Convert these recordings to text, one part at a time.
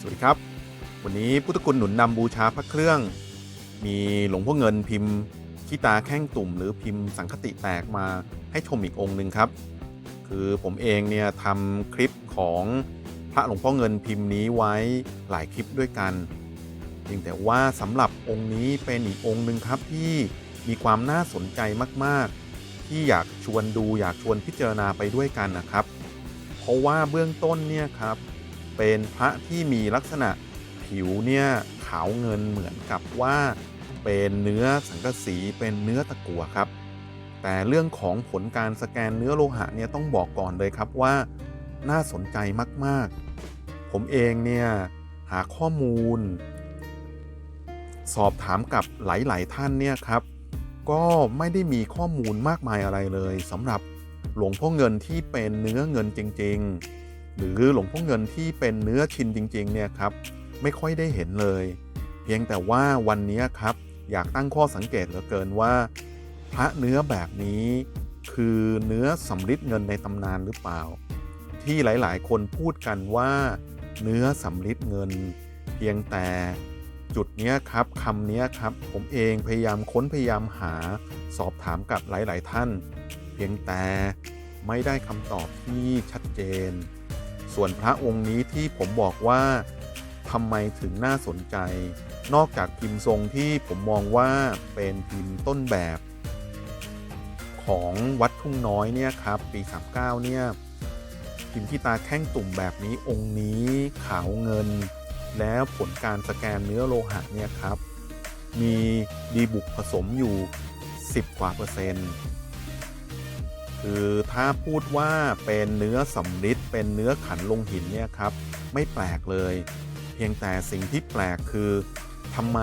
สวัสดีครับ วันนี้พุทธคุณหนุนนำบูชาพระเครื่อง มีหลวงพ่อเงินพิมพ์ขี้ตาแข้งตุ่ม หรือพิมพ์สังคติแตกมาให้ชมอีกองค์หนึ่งครับ คือผมเองเนี่ยทำคลิปของพระหลวงพ่อเงินพิมพ์นี้ไว้หลายคลิปด้วยกันเพียงแต่ว่าสำหรับองค์นี้เป็นอีกองค์หนึ่งครับที่มีความน่าสนใจมาก ๆ ที่อยากชวนดูอยากชวนพิจารณาไปด้วยกันนะครับ เพราะว่าเบื้องต้นเนี่ยครับ เป็นพระที่มีลักษณะผิวเนี่ยขาวเงินเหมือนกับว่า เป็นเนื้อสังกะสีเป็นเนื้อตะกั่วครับ แต่เรื่องของผลการสแกนเนื้อโลหะเนี่ยต้องบอกก่อนเลยครับว่า น่าสนใจมากๆ ผมเองเนี่ยหาข้อมูล สอบถามกับหลาย ๆ ท่านเนี่ยครับ ก็ไม่ได้มีข้อมูลมากมายอะไรเลยสำหรับหลวงพ่อเงินที่เป็นเนื้อเงินจริง ๆ หรือหลวงพ่อเงินที่เป็นเนื้อชินจริงๆเนี่ยครับไม่ค่อยได้เห็นเลย เพียงแต่ว่าวันนี้ครับอยากตั้งข้อสังเกตเหลือเกินว่า พระเนื้อแบบนี้คือเนื้อสำริดเงินในตำนานหรือเปล่า ที่หลายๆ คนพูดกันว่าเนื้อสำริดเงิน เพียงแต่จุดนี้ครับคำนี้ครับผมเองพยายามค้นพยายามหาสอบถามกับหลาย ๆ ท่าน เพียงแต่ไม่ได้คำตอบที่ชัดเจน ส่วนพระองค์นี้ที่ผมบอกว่าทำไมถึงน่าสนใจ นอกจากพิมพ์ทรงที่ผมมองว่าเป็นพิมพ์ต้นแบบ ของวัดทุ่งน้อยเนี่ยครับปี 39 เนี่ยพิมพ์ที่ตาแข้งตุ่มแบบนี้องค์นี้ขาวเงิน แล้วผลการสแกนเนื้อโลหะเนี่ยครับ มีดีบุกผสมอยู่ 10 กว่าเปอร์เซ็นต์ คือถ้าพูดว่าเป็นเนื้อสำริดเป็นเนื้อขันลงหินเนี่ยครับไม่แปลกเลย เพียงแต่สิ่งที่แปลกคือทำไม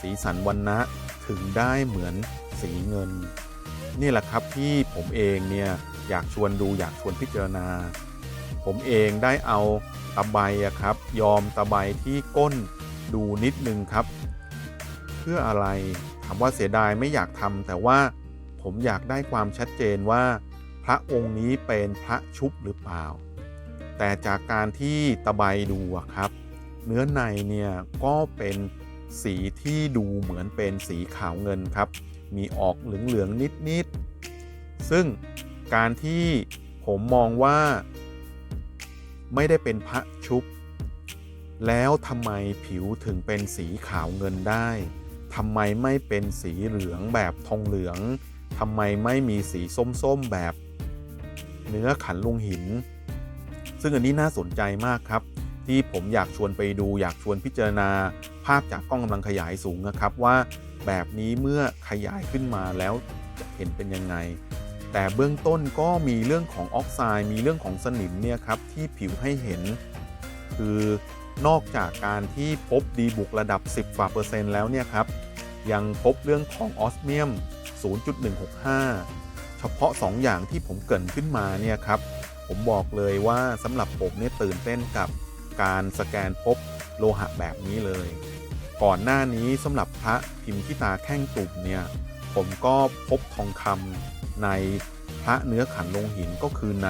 สีสันวันนะถึงได้เหมือนสีเงิน นี่แหละครับที่ผมเองเนี่ยอยากชวนดูอยากชวนพิจารณา ผมเองได้เอาตะไบอะครับ ยอมตะไบที่ก้นดูนิดนึงครับ เพื่ออะไรถามว่าเสียดายไม่อยากทำแต่ว่าผมอยากได้ความชัดเจนว่า พระองค์นี้เป็นพระชุบหรือเปล่า แต่จากการที่ตะไบดูครับ เนื้อในเนี่ยก็เป็นสีที่ดูเหมือนเป็นสีขาวเงินครับ มีออกเหลืองๆนิดๆ ซึ่งการที่ผมมองว่า ไม่ได้เป็นพระชุบ แล้วทำไมผิวถึงเป็นสีขาวเงินได้ทำไมไม่เป็นสีเหลืองแบบทองเหลืองทำไมไม่มีสีส้มๆแบบ เนื้อขันลุงหิน ซึ่งอันนี้น่าสนใจมากครับ ที่ผมอยากชวนไปดูอยากชวนพิจารณา ภาพจากกล้องกำลังขยายสูงนะครับว่าแบบนี้เมื่อขยายขึ้นมาแล้วจะเห็นเป็นยังไง แต่เบื้องต้นก็มีเรื่องของออกไซด์มีเรื่องของสนิมเนี่ยครับที่ผิวให้เห็น คือนอกจากการที่พบดีบุกระดับ 10กว่าเปอร์เซ็นต์แล้วเนี่ยครับยังพบเรื่องของออสเมียม 0.165 เฉพาะ 2 อย่างที่ผมเกินขึ้นมาเนี่ยครับผมบอกเลยว่าสำหรับผมเนี่ยตื่นเต้นกับการสแกนพบโลหะแบบนี้เลย ก่อนหน้านี้สำหรับพระพิมพ์ที่ตาแข้งตุ่มเนี่ยผมก็พบทองคำในพระเนื้อขันลงหินก็คือใน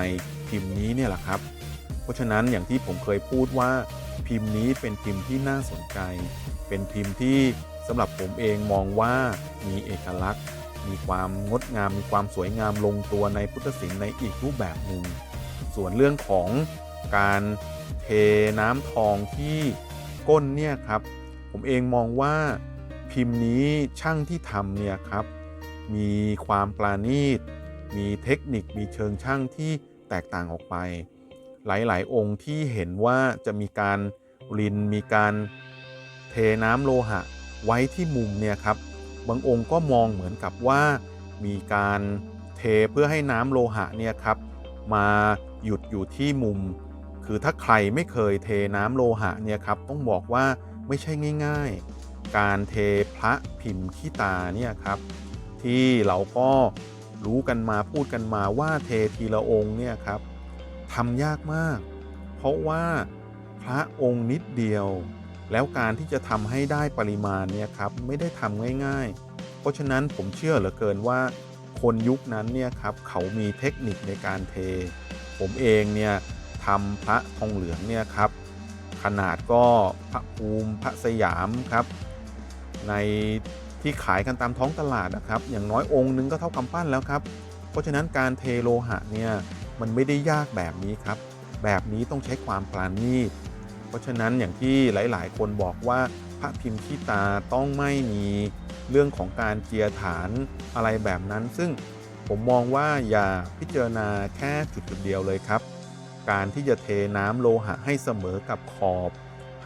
พิมพ์นี้เนี่ยแหละครับ เพราะฉะนั้นอย่างที่ผมเคยพูดว่าพิมพ์นี้เป็นพิมพ์ที่น่าสนใจ เป็นพิมพ์ที่สำหรับผมเองมองว่ามีเอกลักษณ์ มีความงดงาม มีความสวยงามลงตัวในพุทธศิลป์ในอีกรูปแบบหนึ่ง ส่วนเรื่องของการเทน้ำทองที่ก้นเนี่ยครับ ผมเองมองว่าพิมพ์นี้ช่างที่ทำเนี่ยครับ มีความปราณีต มีเทคนิค มีเชิงช่างที่แตกต่างออกไป หลายๆ องค์ที่เห็นว่าจะมีการริน มีการเทน้ำโลหะไว้ที่มุมเนี่ยครับ บางองค์ก็มองเหมือนกับว่ามีการเทเพื่อให้น้ำโลหะเนี่ยครับมาหยุดอยู่ที่มุม คือถ้าใครไม่เคยเทน้ำโลหะเนี่ยครับต้องบอกว่าไม่ใช่ง่าย ๆ การเทพระพิมพ์ขี้ตาเนี่ยครับที่เราก็รู้กันมาพูดกันมาว่าเททีละองค์เนี่ยครับทำยากมาก เพราะว่าพระองค์นิดเดียว แล้วการที่จะทำให้ได้ปริมาณเนี่ยครับไม่ได้ทำง่าย ๆ เพราะฉะนั้นผมเชื่อเหลือเกินว่า คนยุคนั้นเนี่ยครับเขามีเทคนิคในการเท ผมเองเนี่ยทำพระทองเหลืองเนี่ยครับขนาดก็พระภูมิพระสยามครับ ในที่ขายกันตามท้องตลาดนะครับ อย่างน้อยองค์นึงก็เท่ากำปั้นแล้วครับ เพราะฉะนั้นการเทโลหะเนี่ยมันไม่ได้ยากแบบนี้ครับ แบบนี้ต้องใช้ความปราณีต เพราะฉะนั้นอย่างที่หลาย ๆ คนบอกว่าพระพิมพ์ขี้ตาต้องไม่มีเรื่องของการเจียฐานอะไรแบบนั้น ซึ่งผมมองว่าอย่าพิจารณาแค่จุดจุดเดียวเลยครับ การที่จะเทน้ำโลหะให้เสมอกับขอบ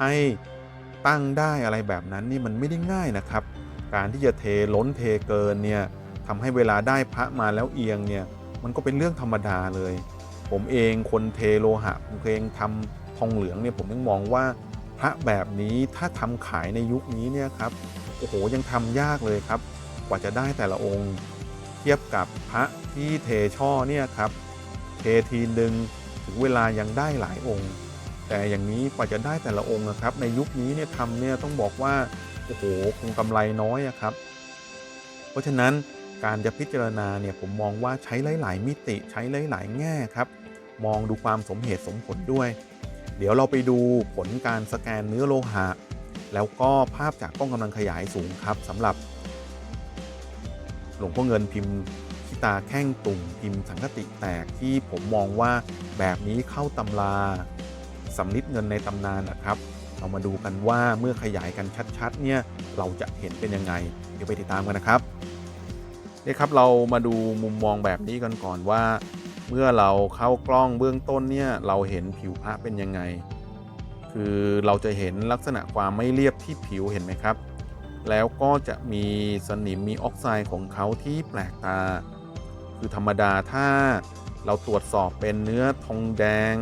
ให้ตั้งได้อะไรแบบนั้นนี่มันไม่ได้ง่ายนะครับ การที่จะเทล้นเทเกินเนี่ยทำให้เวลาได้พระมาแล้วเอียงเนี่ยมันก็เป็นเรื่องธรรมดาเลย ผมเองคนเทโลหะผมเองทำ ทองเหลืองเนี่ยผมยังมองว่าพระแบบนี้ถ้าทำขายในยุคนี้เนี่ยครับโอ้โหยังทำยากเลยครับ กว่าจะได้แต่ละองค์ เทียบกับพระที่เทช่อเนี่ยครับเททีหนึ่งถึงเวลายังได้หลายองค์ แต่อย่างนี้กว่าจะได้แต่ละองค์นะครับ ในยุคนี้เนี่ยทำเนี่ยต้องบอกว่าโอ้โหคงกำไรน้อยครับ เพราะฉะนั้นการจะพิจารณาเนี่ยผมมองว่าใช้หลาย ๆ มิติใช้หลาย ๆ แง่ครับ มองดูความสมเหตุสมผลด้วย เดี๋ยวเราไปดูผลการสแกนเนื้อโลหะ แล้วก็ภาพจากกล้องกำลังขยายสูงครับสำหรับ หลวงพ่อเงินพิมพ์ขีตาแข้งตุ่มพิมพ์สังคติแตกที่ผมมองว่าแบบนี้เข้าตำราสำลิดเงินในตำนานนะครับ เรามาดูกันว่าเมื่อขยายกันชัดๆเนี่ยเราจะเห็นเป็นยังไง เดี๋ยวไปติดตามกันนะครับนี่ครับเรามาดูมุมมองแบบนี้กันก่อนว่า เมื่อเราเข้ากล้องเบื้องต้นเนี่ยเราเห็นผิวพระเป็นยังไง คือเราจะเห็นลักษณะความไม่เรียบที่ผิวเห็นไหมครับ แล้วก็จะมีสนิมมีออกไซด์ของเขาที่แปลกตา คือธรรมดาถ้าเราตรวจสอบเป็นเนื้อทองแดง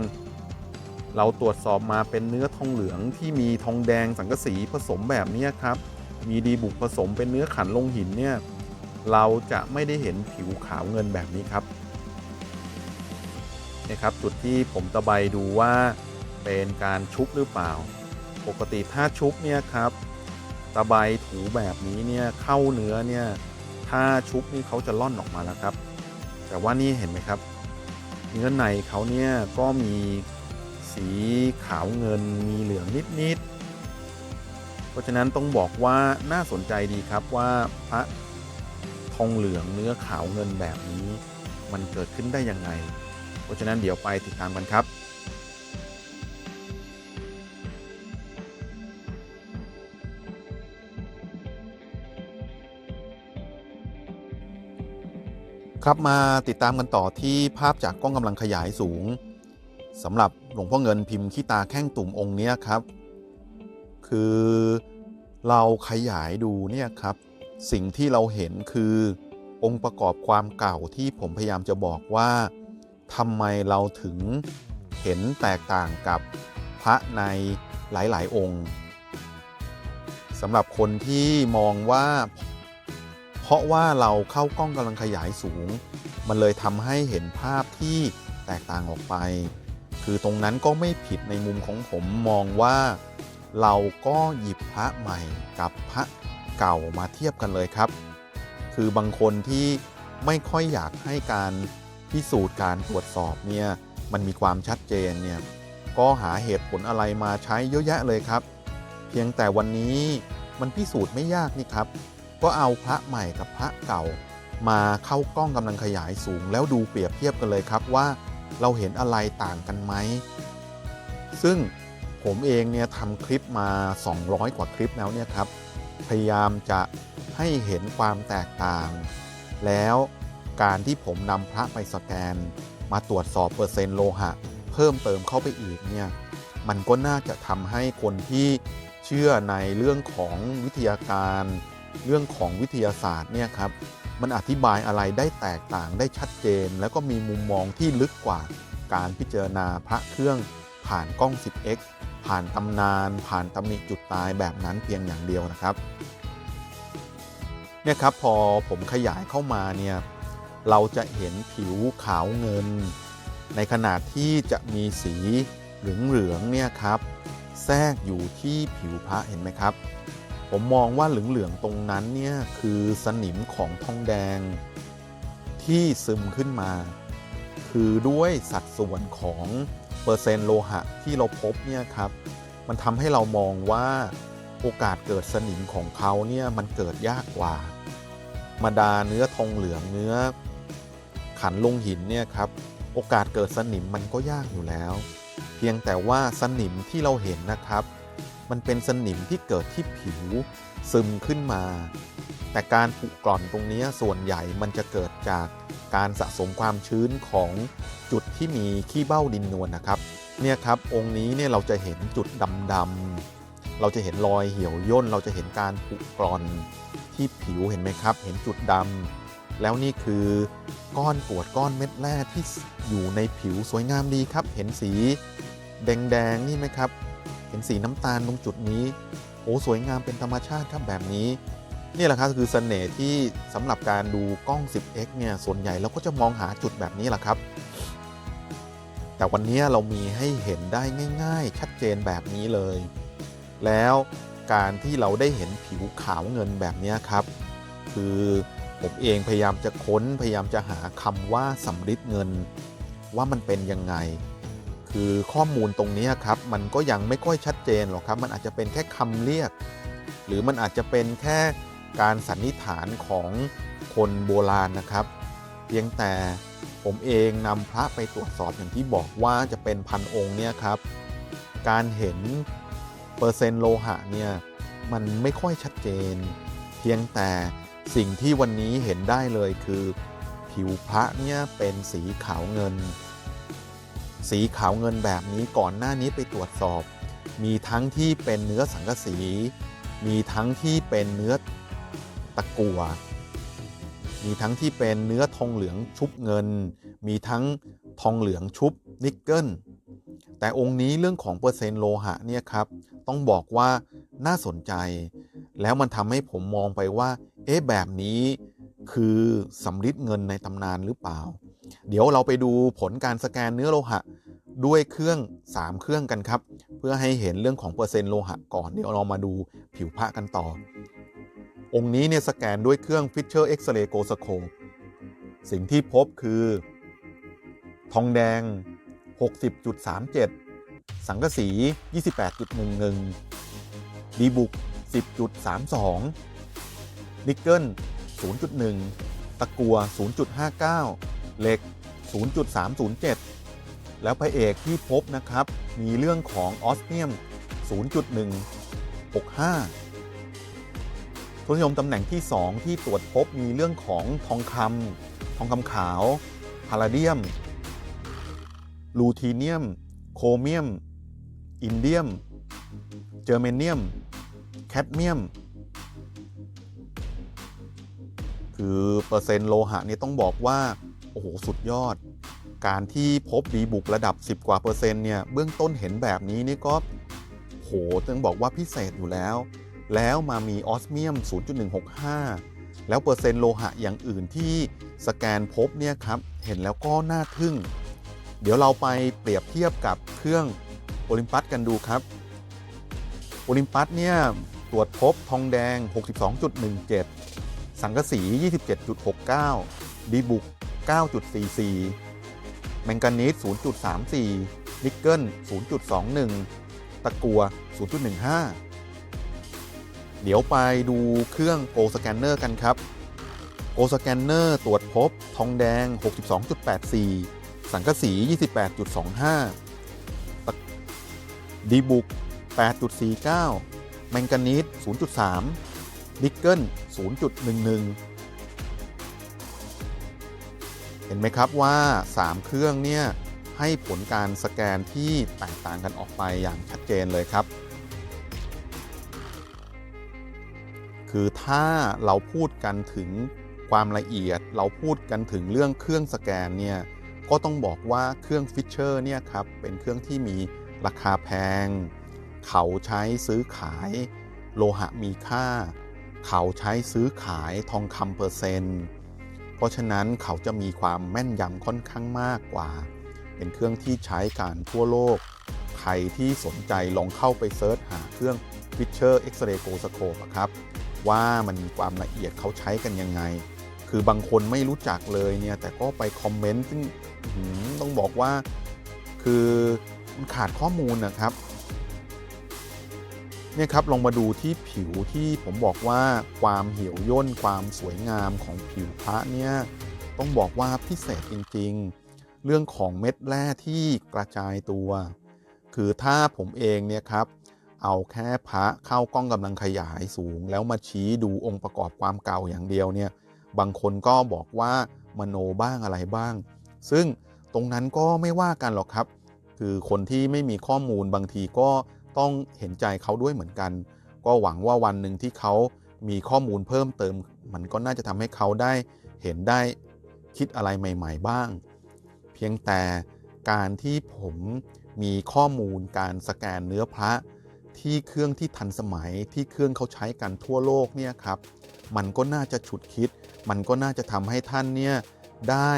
เราตรวจสอบมาเป็นเนื้อทองเหลืองที่มีทองแดงสังกะสีผสมแบบนี้ครับ มีดีบุกผสมเป็นเนื้อขันลงหินเนี่ยเราจะไม่ได้เห็นผิวขาวเงินแบบนี้ครับ นะครับจุดที่ผมตะไบดูว่าเป็นการชุบหรือเปล่า ปกติถ้าชุบเนี่ยครับตะไบถูแบบนี้เนี่ยเข้าเนื้อเนี่ยถ้าชุบนี่เขาจะล่อนออกมาแล้วครับ แต่ว่านี่เห็นไหมครับ เนื้อในเขาเนี่ยก็มีสีขาวเงินมีเหลืองนิดๆเพราะฉะนั้นต้องบอกว่าน่าสนใจดีครับว่าพระทองเหลืองเนื้อขาวเงินแบบนี้ มันเกิดขึ้นได้ยังไง เพราะฉะนั้นเดี๋ยวไปติดตามกันครับครับมาติดตามกันต่อที่ภาพจากกล้องกำลังขยายสูงสำหรับหลวงพ่อเงินพิมพ์ขี้ตาแข้งตุ่มองค์นี้ครับ คือเราขยายดูเนี่ยครับ สิ่งที่เราเห็นคือองค์ประกอบความเก่าที่ผมพยายามจะบอกว่า ทำไมเราถึงเห็นแตกต่างกับพระในหลาย ๆ องค์สำหรับคนที่มองว่า เพราะว่าเราเข้ากล้องกำลังขยายสูง มันเลยทำให้เห็นภาพที่แตกต่างออกไป คือตรงนั้นก็ไม่ผิดในมุมของผมมองว่า เราก็หยิบพระใหม่กับพระเก่ามาเทียบกันเลยครับ คือบางคนที่ไม่ค่อยอยากให้การ พิสูจน์การตรวจสอบเนี่ยมันมีความชัดเจนเนี่ยก็หาเหตุผลอะไรมาใช้เยอะแยะเลยครับ เพียงแต่วันนี้มันพิสูจน์ไม่ยากนี่ครับ ก็เอาพระใหม่กับพระเก่า มาเข้ากล้องกำลังขยายสูง แล้วดูเปรียบเทียบกันเลยครับว่าเราเห็นอะไรต่างกันไหม ซึ่งผมเองเนี่ยทำคลิปมา 200 กว่าคลิปแล้วเนี่ยครับ พยายามจะให้เห็นความแตกต่าง แล้ว การที่ผมนำพระไปสแกน มาตรวจสอบเปอร์เซ็นต์โลหะ เพิ่มเติมเข้าไปอีกเนี่ยมันก็น่าจะทำให้คนที่เชื่อในเรื่องของวิทยาการ เรื่องของวิทยาศาสตร์เนี่ยครับมันอธิบายอะไรได้แตกต่างได้ชัดเจน แล้วก็มีมุมมองที่ลึกกว่าการพิจารณาพระเครื่องผ่านกล้อง 10x ผ่านตำนาน ผ่านตำหนิจุดตายแบบนั้นเพียงอย่างเดียวนะครับเนี่ยครับพอผมขยายเข้ามาเนี่ย เราจะเห็นผิวขาวเงิน ในขนาดที่จะมีสีเหลืองๆเนี่ยครับ แทรกอยู่ที่ผิวพระเห็นไหมครับ ผมมองว่าเหลืองๆตรงนั้นเนี่ยคือสนิมของทองแดง ที่ซึมขึ้นมา คือด้วยสัดส่วนของเปอร์เซ็นต์โลหะที่เราพบเนี่ยครับ มันทำให้เรามองว่าโอกาสเกิดสนิมของเขาเนี่ยมันเกิดยากกว่ามาดาเนื้อทองเหลืองเนื้อ ขันลงหินเนี่ยครับโอกาสเกิดสนิมมันก็ยากอยู่แล้ว เพียงแต่ว่าสนิมที่เราเห็นนะครับ มันเป็นสนิมที่เกิดที่ผิวซึมขึ้นมา แต่การผุกร่อนตรงนี้ส่วนใหญ่มันจะเกิดจากการสะสมความชื้นของจุดที่มีขี้เบ้าดินนวลนนะครับเนี่ยครับองค์นี้เนี่ยเราจะเห็นจุดดำๆเราจะเห็นรอยเหี่ยวย่น เราจะเห็นการผุกร่อนที่ผิวเห็นไหมครับ เห็นจุดดำ แล้วนี่คือก้อนกรวดก้อนเม็ดแร่ที่อยู่ในผิวสวยงามดีครับ เห็นสีแดงๆนี่ไหมครับ เห็นสีน้ำตาลตรงจุดนี้ โอ้สวยงามเป็นธรรมชาติครับแบบนี้นี่แหละครับคือเสน่ห์ที่สำหรับการดูกล้อง 10x เนี่ยส่วนใหญ่เราก็จะมองหาจุดแบบนี้แหละครับ แต่วันนี้เรามีให้เห็นได้ง่าย ๆ ชัดเจนแบบนี้เลย แล้วการที่เราได้เห็นผิวขาวเงินแบบนี้ครับ คือ ผมเองพยายามจะค้นพยายามจะหาคำว่าสำริดเงินว่ามันเป็นยังไง คือข้อมูลตรงนี้ครับ มันก็ยังไม่ค่อยชัดเจนหรอกครับ มันอาจจะเป็นแค่คำเรียก หรือมันอาจจะเป็นแค่การสันนิษฐานของคนโบราณนะครับ เพียงแต่ผมเองนำพระไปตรวจสอบอย่างที่บอกว่าจะเป็นพันองค์เนี่ยครับ การเห็นเปอร์เซ็นต์โลหะเนี่ยมันไม่ค่อยชัดเจน เพียงแต่ สิ่งที่วันนี้เห็นได้เลยคือ ผิวพระเนี่ยเป็นสีขาวเงิน สีขาวเงินแบบนี้ก่อนหน้านี้ไปตรวจสอบ มีทั้งที่เป็นเนื้อสังกะสี มีทั้งที่เป็นเนื้อตะกั่วมีทั้งที่เป็นเนื้อทองเหลืองชุบเงิน มีทั้งทองเหลืองชุบนิกเกิล แต่องค์นี้เรื่องของเปอร์เซ็นต์โลหะเนี่ยครับ ต้องบอกว่าน่าสนใจ แล้วมันทำให้ผมมองไปว่า เอ๊ะแบบนี้คือสำริดเงินในตำนานหรือเปล่า เดี๋ยวเราไปดูผลการสแกนเนื้อโลหะด้วยเครื่อง 3 เครื่องกันครับ เพื่อให้เห็นเรื่องของเปอร์เซ็นต์โลหะก่อน เดี๋ยวเรามาดูผิวพระกันต่อ องค์นี้เนี่ยสแกนด้วยเครื่อง Fisher X-ray Go Scope สิ่งที่พบคือ ทองแดง 60.37 สังกะสี 28.11 ดีบุก 10.32 นิกเกิล 0.1 ตะกัว 0.59 เหล็ก 0.307 แล้วพระเอกที่พบนะครับ มีเรื่องของออสเมียม 0.165ทุนนิยมตำแหน่งที่ 2 ที่ตรวจพบมีเรื่องของทองคำทองคำขาว พาราเดียม ลูทีเนียม โครเมียม อินเดียม เจอร์เมเนียม แคดเมียม คือเปอร์เซ็นต์โลหะนี่ต้องบอกว่า โอ้โห สุดยอด การที่พบดีบุกระดับ 10 กว่าเปอร์เซ็นต์เนี่ย เบื้องต้นเห็นแบบนี้นี่ก็โหต้องบอกว่าพิเศษอยู่แล้ว แล้วมามีออสเมียม 0.165 แล้วเปอร์เซ็นต์โลหะอย่างอื่นที่สแกนพบเนี่ยครับ เห็นแล้วก็น่าทึ่ง เดี๋ยวเราไปเปรียบเทียบกับเครื่องโอลิมปัสกันดูครับ โอลิมปัสเนี่ยตรวจพบทองแดง 62.17 สังกะสี 27.69 ดีบุก 9.44 แมงกานีส0.34 นิกเกิล 0.21 ตะกัว 0.15 เดี๋ยวไปดูเครื่องโกสแกนเนอร์กันครับโกสแกนเนอร์ตรวจพบ ทองแดง 62.84 สังกะสี 28.25 ดีบุก 8.49 แมงกานีส0.3 นิกเกิล0.11 เห็นไหมครับว่า 3 เครื่องเนี่ยให้ผลการสแกนที่แตกต่างกันออกไปอย่างชัดเจนเลยครับ คือถ้าเราพูดกันถึงความละเอียด เราพูดกันถึงเรื่องเครื่องสแกนเนี่ยก็ต้องบอกว่าเครื่องฟิชเชอร์เนี่ยครับเป็นเครื่องที่มีราคาแพง เขาใช้ซื้อขาย โลหะมีค่า เขาใช้ซื้อขายทองคำเปอร์เซ็นต์ เพราะฉะนั้นเขาจะมีความแม่นยำค่อนข้างมากกว่า เป็นเครื่องที่ใช้การทั่วโลก ใครที่สนใจลองเข้าไปเซิร์ชหาเครื่อง Fisher X-ray g o s c o p e ครับ ว่ามันมีความละเอียดเขาใช้กันยังไง คือบางคนไม่รู้จักเลยเนี่ย แต่ก็ไปคอมเมนต์ซึ่งต้องบอกว่า คือมันขาดข้อมูลนะครับ เนี่ยครับลองมาดูที่ผิวที่ผมบอกว่าความเหี่ยวย่นความสวยงามของผิวพระเนี่ยต้องบอกว่าพิเศษจริงๆ เรื่องของเม็ดแร่ที่กระจายตัว คือถ้าผมเองเนี่ยครับเอาแค่พระเข้ากล้องกำลังขยายสูง แล้วมาชี้ดูองค์ประกอบความเก่าอย่างเดียวเนี่ยบางคนก็บอกว่ามโนบ้างอะไรบ้าง ซึ่งตรงนั้นก็ไม่ว่ากันหรอกครับ คือคนที่ไม่มีข้อมูลบางทีก็ ต้องเห็นใจเขาด้วยเหมือนกัน ก็หวังว่าวันหนึ่งที่เขามีข้อมูลเพิ่มเติม มันก็น่าจะทำให้เขาได้เห็นได้คิดอะไรใหม่ ๆ บ้าง เพียงแต่การที่ผมมีข้อมูลการสแกนเนื้อพระที่เครื่องที่ทันสมัยที่เครื่องเขาใช้กันทั่วโลกเนี่ยครับ มันก็น่าจะฉุดคิด มันก็น่าจะทำให้ท่านเนี่ยได้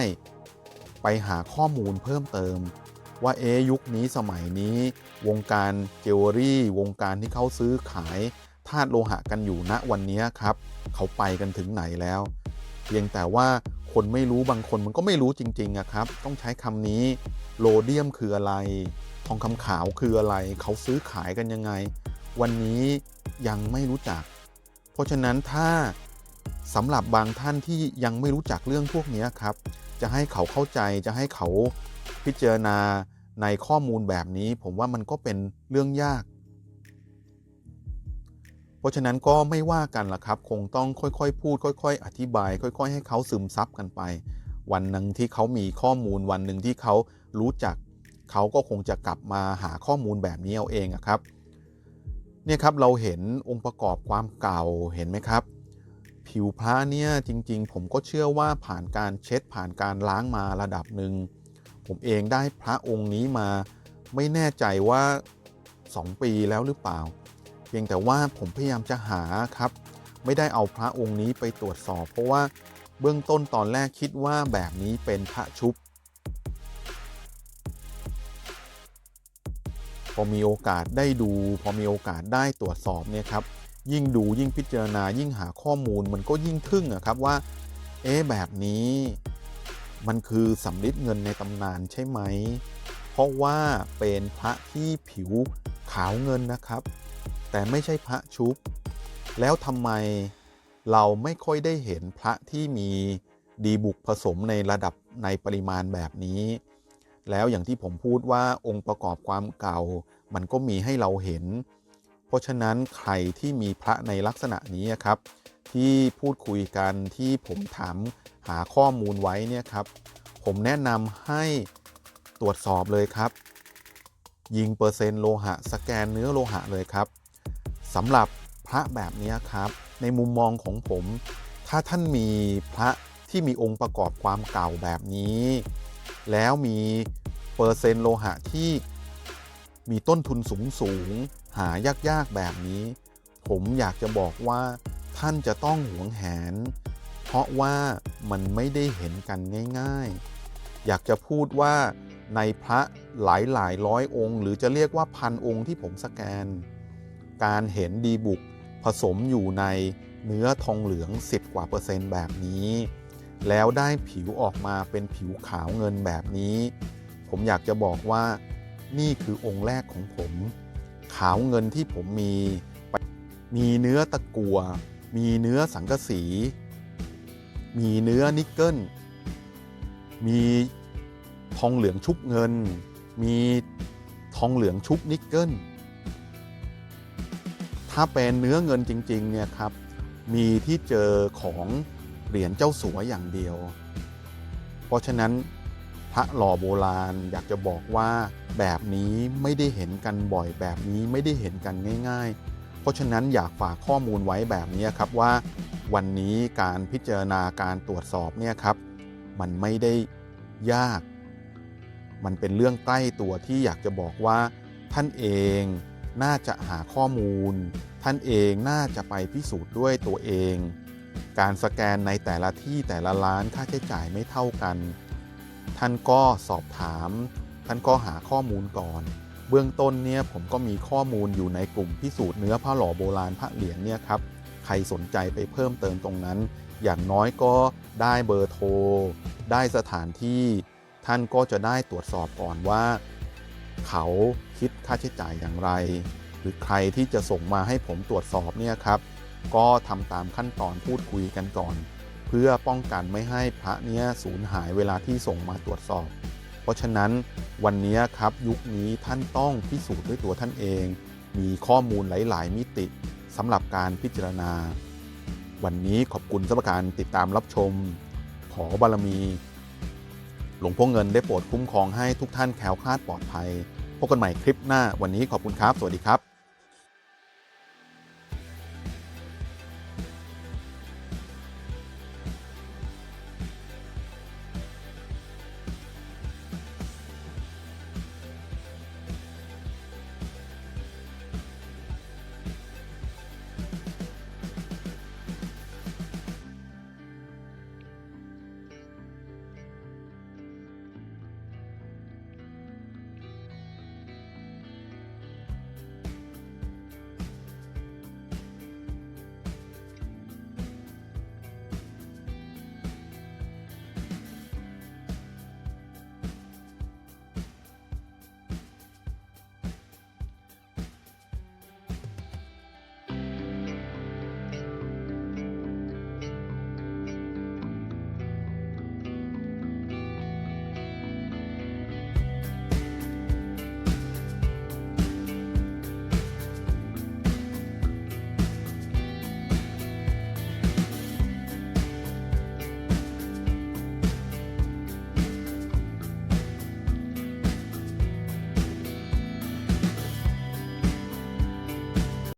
ไปหาข้อมูลเพิ่มเติม ว่าเอะยุคนี้สมัยนี้ วงการเจวเวลรี่ วงการที่เขาซื้อขายธาตุโลหะกันอยู่ณวันนี้ครับ เขาไปกันถึงไหนแล้ว เพียงแต่ว่าคนไม่รู้บางคนมันก็ไม่รู้จริงๆอะครับ ต้องใช้คำนี้โลเดียมคืออะไร ทองคำขาวคืออะไร เขาซื้อขายกันยังไง วันนี้ยังไม่รู้จัก เพราะฉะนั้นถ้าสำหรับบางท่านที่ยังไม่รู้จักเรื่องพวกนี้ครับ จะให้เขาเข้าใจจะให้เขา พิจารณาในข้อมูลแบบนี้ ผมว่ามันก็เป็นเรื่องยาก เพราะฉะนั้นก็ไม่ว่ากันละครับ คงต้องค่อยๆ พูด ค่อย ๆ อธิบาย ค่อย ๆ ให้เขาซึมซับกันไป วันหนึ่งที่เขามีข้อมูลวันหนึ่งที่เขารู้จัก เขาก็คงจะกลับมาหาข้อมูลแบบนี้เอาเองครับเนี่ยครับเราเห็นองค์ประกอบความเก่าเห็นไหมครับ ผิวพระเนี่ยจริงๆ ผมก็เชื่อว่าผ่านการเช็ดผ่านการล้างมาระดับหนึ่ง ผมเองได้พระองค์นี้มาไม่แน่ใจว่า 2 ปีแล้วหรือเปล่า เพียงแต่ว่าผมพยายามจะหาครับ ไม่ได้เอาพระองค์นี้ไปตรวจสอบ เพราะว่าเบื้องต้นตอนแรกคิดว่าแบบนี้เป็นพระชุบพอมีโอกาสได้ดู พอมีโอกาสได้ตรวจสอบเนี่ยครับยิ่งดูยิ่งพิจารณายิ่งหาข้อมูลมันก็ยิ่งทึ่งอะครับว่า เอ๊แบบนี้ มันคือสำลิดเงินในตำนานใช่ไหม เพราะว่าเป็นพระที่ผิวขาวเงินนะครับ แต่ไม่ใช่พระชุบ แล้วทำไมเราไม่ค่อยได้เห็นพระที่มีดีบุกผสมในระดับในปริมาณแบบนี้ แล้วอย่างที่ผมพูดว่าองค์ประกอบความเก่า มันก็มีให้เราเห็น เพราะฉะนั้นใครที่มีพระในลักษณะนี้ครับ ที่พูดคุยกันที่ผมถาม หาข้อมูลไว้เนี่ยครับผมแนะนำให้ตรวจสอบเลยครับ ยิงเปอร์เซ็นต์โลหะ สแกนเนื้อโลหะเลยครับสำหรับพระแบบนี้ครับ ในมุมมองของผม ถ้าท่านมีพระที่มีองค์ประกอบความเก่าแบบนี้ แล้วมีเปอร์เซ็นต์โลหะที่มีต้นทุนสูงสูงหายากๆแบบนี้ ผมอยากจะบอกว่าท่านจะต้องหวงแหน เพราะว่ามันไม่ได้เห็นกันง่าย ๆ อยากจะพูดว่าในพระหลายหลายร้อยองค์ หรือจะเรียกว่าพันองค์ที่ผมสแกน การเห็นดีบุกผสมอยู่ในเนื้อทองเหลือง 10 กว่าเปอร์เซ็นต์แบบนี้ แล้วได้ผิวออกมาเป็นผิวขาวเงินแบบนี้ ผมอยากจะบอกว่านี่คือองค์แรกของผม ขาวเงินที่ผมมี มีเนื้อตะกัว มีเนื้อสังกะสี มีเนื้อนิกเกิล มีทองเหลืองชุบเงิน มีทองเหลืองชุบนิกเกิล ถ้าเป็นเนื้อเงินจริงๆเนี่ยครับ มีที่เจอของเหรียญเจ้าสัวอย่างเดียว เพราะฉะนั้นพระหล่อโบราณอยากจะบอกว่าแบบนี้ไม่ได้เห็นกันบ่อยแบบนี้ไม่ได้เห็นกันง่าย ๆ ราะฉะนั้นอยากฝากข้อมูลไว้แบบนี้ครับว่า วันนี้การพิจารณาการตรวจสอบเนี่ยครับ มันไม่ได้ยาก มันเป็นเรื่องใกล้ตัวที่อยากจะบอกว่า ท่านเองน่าจะหาข้อมูล ท่านเองน่าจะไปพิสูจน์ด้วยตัวเอง การสแกนในแต่ละที่แต่ละร้านค่าใช้จ่ายไม่เท่ากัน ท่านก็สอบถาม ท่านก็หาข้อมูลก่อน เบื้องต้นเนี่ยผมก็มีข้อมูลอยู่ในกลุ่มพิสูจน์เนื้อผ้าหล่อโบราณพระเหรียญเนี่ยครับใครสนใจไปเพิ่มเติมตรงนั้น อย่างน้อยก็ได้เบอร์โทร ได้สถานที่ ท่านก็จะได้ตรวจสอบก่อนว่า เขาคิดค่าใช้จ่ายอย่างไร หรือใครที่จะส่งมาให้ผมตรวจสอบเนี่ยครับ ก็ทำตามขั้นตอนพูดคุยกันก่อน เพื่อป้องกันไม่ให้พระเนี้ยสูญหายเวลาที่ส่งมาตรวจสอบ เพราะฉะนั้นวันนี้ครับยุคนี้ท่านต้องพิสูจน์ด้วยตัวท่านเอง มีข้อมูลหลาย ๆ มิติสำหรับการพิจารณา วันนี้ขอบคุณสำหรับการติดตามรับชม ขอบารมี หลวงพ่อเงินได้โปรดคุ้มครองให้ทุกท่านแคล้วคลาดปลอดภัยพบกันใหม่คลิปหน้าวันนี้ขอบคุณครับ สวัสดีครับ